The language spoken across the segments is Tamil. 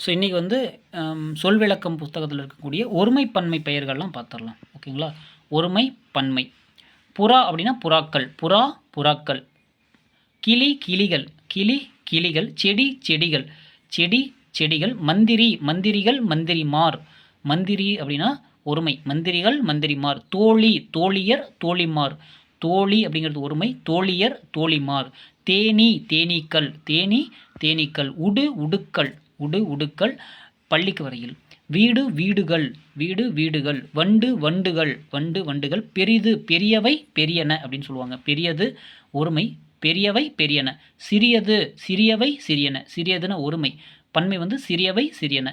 ஸோ இன்றைக்கி வந்து சொல் விளக்கம் புத்தகத்தில் இருக்கக்கூடிய ஒருமை பன்மை பெயர்கள்லாம் பார்த்துடலாம் ஓகேங்களா? ஒருமை பன்மை புறா அப்படின்னா புறாக்கள். புறா புறாக்கள். கிளி கிளிகள். கிளி கிளிகள். செடி செடிகள். செடி செடிகள். மந்திரி மந்திரிகள் மந்திரிமார். மந்திரி அப்படின்னா ஒருமை. மந்திரிகள் மந்திரிமார். தோழி தோழியர் தோழிமார். தோழி அப்படிங்கிறது ஒருமை. தோழியர் தோழிமார். தேனி தேனீக்கள். தேனி தேனீக்கள். உடு உடுக்கள். உடு உடுக்கள் பள்ளிக்கு வரையில். வீடு வீடுகள் வீடு வீடுகள் வண்டு வண்டுகள் வண்டு வண்டுகள் பெரிது பெரியவை பெரியன அப்படின்னு சொல்லுவாங்க. பெரியது ஒருமை பெரியவை பெரியன. சிறியது சிறியவை சிறியன. சிறியதுன ஒருமை. பன்மை வந்து சிறியவை சிறியன.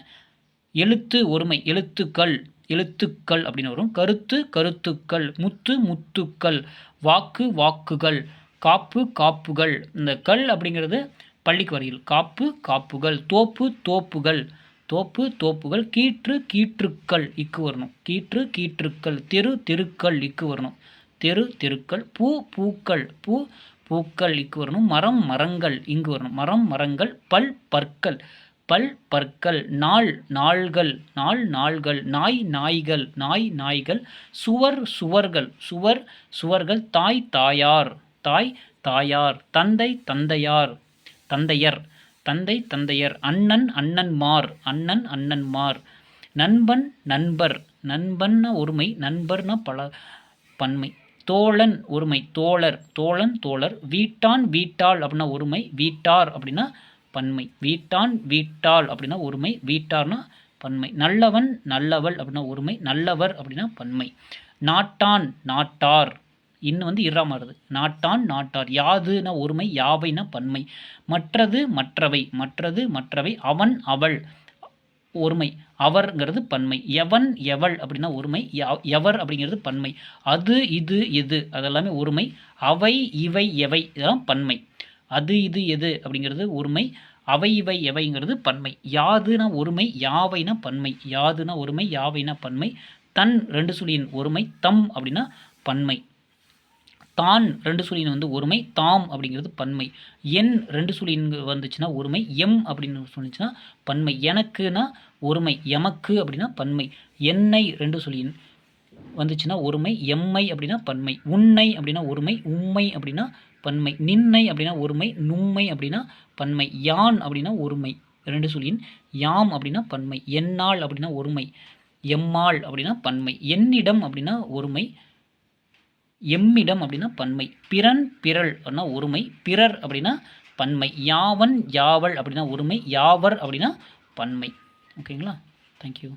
எழுத்து ஒருமை எழுத்துக்கள் எழுத்துக்கள் அப்படின்னு வரும். கருத்து கருத்துக்கள் முத்து முத்துக்கள் வாக்கு வாக்குகள் காப்பு காப்புகள். இந்த கல் அப்படிங்கிறது பள்ளிக்கு வரையில் காப்பு காப்புகள் தோப்பு தோப்புகள் தோப்பு தோப்புகள் கீற்று கீற்றுக்கள் இக்கு வரணும். கீற்று கீற்றுக்கள் தெரு தெருக்கள் இக்கு வரணும். தெரு தெருக்கள் பூ பூக்கள் பூ பூக்கள் இக்கு வரணும். மரம் மரங்கள் இங்கு வரணும். மரம் மரங்கள் பல் பற்கள். பல் பற்கள் நாள் நாள்கள். நாள் நாள்கள் நாய் நாய்கள். நாய் நாய்கள் சுவர் சுவர்கள். சுவர் சுவர்கள் தாய் தாயார். தாய் தாயார். தந்தை தந்தையார். தந்தையர். தந்தை தந்தையர். அண்ணன் அண்ணன்மார் அண்ணன் அண்ணன்மார் நண்பன் நண்பர். நண்பன்னா ஒருமை நண்பர்னா பல பன்மை. தோழன் ஒருமை தோழர். தோழன் தோழர். வீட்டான் வீட்டாள் அப்படின்னா ஒருமை வீட்டார் அப்படின்னா பன்மை. வீட்டான் வீட்டாள் அப்படின்னா ஒருமை வீட்டார்னா பன்மை. நல்லவன் நல்லவள் அப்படின்னா ஒருமை நல்லவர் அப்படின்னா பன்மை. நாட்டான் நாட்டார். இன்னும் வந்து இறா மாறுது. நாட்டான் நாட்டார் யாதுனா ஒருமை யாவைனா பன்மை. மற்றது மற்றவை மற்றது மற்றவை அவன் அவள் ஒருமை அவர்ங்கிறது பன்மை. எவன் எவள் அப்படின்னா ஒருமை எவர் அப்படிங்கிறது பன்மை. அது இது எது அதெல்லாமே ஒருமை. அவை இவை எவை இதெல்லாம் பன்மை. அது இது எது அப்படிங்கிறது ஒருமை. அவை இவை எவைங்கிறது பன்மை. யாதுனா ஒருமை யாவைனா பன்மை. யாதுனா ஒருமை யாவைனா பன்மை. தன் ரெண்டு சுழியின் ஒருமை தம் அப்படின்னா பன்மை. தான் ரெண்டு சுழியின் வந்து ஒருமை தாம் அப்படிங்கிறது பன்மை. என் ரெண்டு சுழியின் வந்துச்சுன்னா ஒருமை எம் அப்படின்னு சொன்னிச்சுன்னா பன்மை. எனக்குனா ஒருமை எமக்கு அப்படின்னா பன்மை. என்னை ரெண்டு சுழியின் வந்துச்சுன்னா ஒருமை எம்மை அப்படின்னா பன்மை. உன்னை அப்படின்னா ஒருமை உம்மை அப்படின்னா பன்மை. நின்னை அப்படின்னா ஒருமை நும்மை அப்படின்னா பன்மை. யான் அப்படின்னா ஒருமை ரெண்டு சொல்லின் யாம் அப்படின்னா பன்மை. என்னால் அப்படின்னா ஒருமை எம்மாள் அப்படின்னா பன்மை. என்னிடம் அப்படின்னா ஒருமை எம்மிடம் அப்படின்னா பன்மை. பிறன் பிறள் அப்படின்னா ஒருமை. பிறர் அப்படின்னா பன்மை. யாவன் யாவள் அப்படின்னா ஒருமை. யாவர் அப்படின்னா பன்மை. ஓகேங்களா? தேங்க்யூ